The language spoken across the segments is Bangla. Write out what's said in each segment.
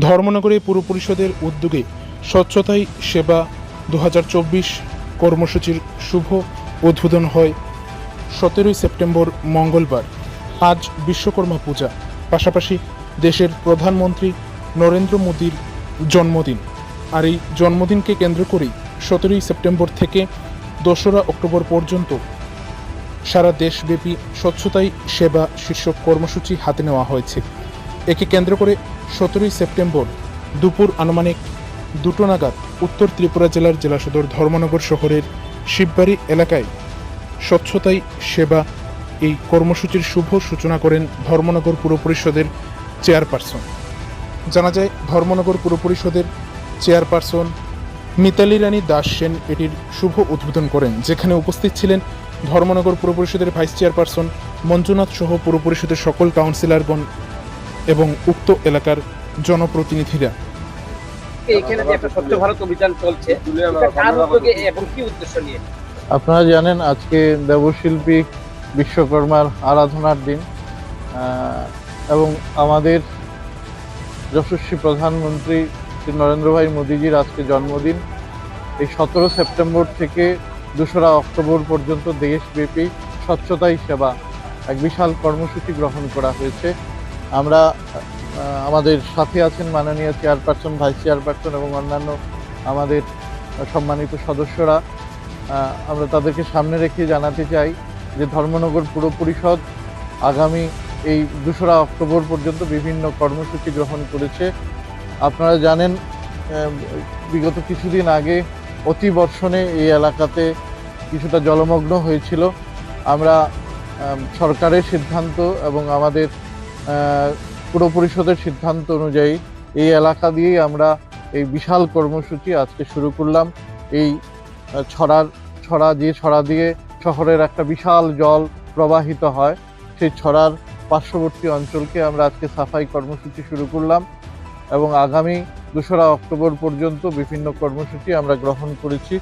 ধর্মনগরে পুর পরিষদের উদ্যোগে স্বচ্ছতাই সেবা দু হাজার চব্বিশ কর্মসূচির শুভ উদ্বোধন হয় সতেরোই সেপ্টেম্বর মঙ্গলবার। আজ বিশ্বকর্মা পূজা, পাশাপাশি দেশের প্রধানমন্ত্রী নরেন্দ্র মোদীর জন্মদিন। আর এই জন্মদিনকে কেন্দ্র করেই সতেরোই সেপ্টেম্বর থেকে দোসরা অক্টোবর পর্যন্ত সারা দেশব্যাপী স্বচ্ছতাই সেবা শীর্ষক কর্মসূচি হাতে নেওয়া হয়েছে। একে কেন্দ্র করে সতেরোই সেপ্টেম্বর দুপুর আনুমানিক দুটো নাগাদ উত্তর ত্রিপুরা জেলার জেলা সদর ধর্মনগর শহরের শিববাড়ি এলাকায় স্বচ্ছতাই সেবা এই কর্মসূচির শুভ সূচনা করেন ধর্মনগর পুর পরিষদের চেয়ারপারসন। জানা যায়, ধর্মনগর পুর পরিষদের চেয়ারপারসন মিতালি রানী দাস সেন এটির শুভ উদ্বোধন করেন, যেখানে উপস্থিত ছিলেন ধর্মনগর পুর পরিষদের ভাইস চেয়ারপারসন মঞ্জুনাথ সহ পুর পরিষদের সকল কাউন্সিলরগণ এবং উক্ত এলাকার জনপ্রতিনিধিরা। এখানে যে একটা স্বচ্ছ ভারত অভিযান চলছে। এটা উদ্যোগে এবং কি উদ্দেশ্য নিয়ে? আপনারা জানেন আজকে দেবশিল্পী বিশ্বকর্মার আরাধনার দিন। এবং আমাদের যশস্বী প্রধানমন্ত্রী শ্রী নরেন্দ্র ভাই মোদীজির আজকে জন্মদিন। এই সতেরো সেপ্টেম্বর থেকে দোসরা অক্টোবর পর্যন্ত দেশব্যাপী স্বচ্ছতাই সেবা এক বিশাল কর্মসূচি গ্রহণ করা হয়েছে। আমরা আমাদের সাথে আছেন মাননীয় চেয়ারপারসন, ভাইস চেয়ারপারসন এবং অন্যান্য আমাদের সম্মানিত সদস্যরা। আমরা তাদেরকে সামনে রেখে জানাতে চাই যে ধর্মনগর পুর পরিষদ আগামী এই দোসরা অক্টোবর পর্যন্ত বিভিন্ন কর্মসূচি গ্রহণ করেছে। আপনারা জানেন বিগত কিছুদিন আগে অতি বর্ষণে এই এলাকাতে কিছুটা জলমগ্ন হয়েছিল। আমরা সরকারের সিদ্ধান্ত এবং আমাদের পুর পরিষদের সিদ্ধান্ত অনুযায়ী এই এলাকা দিয়েই আমরা এই বিশাল কর্মসূচি আজকে শুরু করলাম। এই ছড়ার, ছড়া, যে ছড়া দিয়ে শহরের একটা বিশাল জল প্রবাহিত হয়, সেই ছড়ার পার্শ্ববর্তী অঞ্চলকে আমরা আজকে সাফাই কর্মসূচি শুরু করলাম এবং আগামী দোসরা অক্টোবর পর্যন্ত বিভিন্ন কর্মসূচি আমরা গ্রহণ করেছি।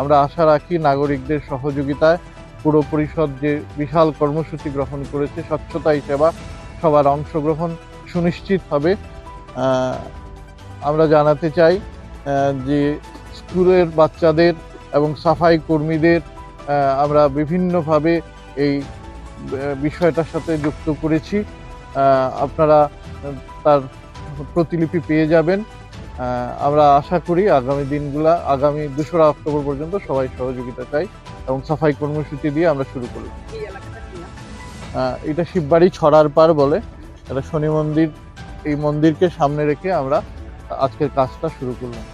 আমরা আশা রাখি নাগরিকদের সহযোগিতায় পুর পরিষদ যে বিশাল কর্মসূচি গ্রহণ করেছে স্বচ্ছতাই সেবা সবার অংশগ্রহণ সুনিশ্চিত হবে আমরা জানাতে চাই যে স্কুলের বাচ্চাদের এবং সাফাই কর্মীদের আমরা বিভিন্নভাবে এই বিষয়টার সাথে যুক্ত করেছি। আপনারা তার প্রতিলিপি পেয়ে যাবেন। আমরা আশা করি আগামী দিনগুলা, আগামী দোসরা অক্টোবর পর্যন্ত সবাই সহযোগিতা চাই এবং সাফাই কর্মসূচি দিয়ে আমরা শুরু করি এটা শিববাড়ি ছড়ার পার বলে। এটা শনি মন্দির, এই মন্দিরকে সামনে রেখে আমরা আজকের কাজটা শুরু করলাম।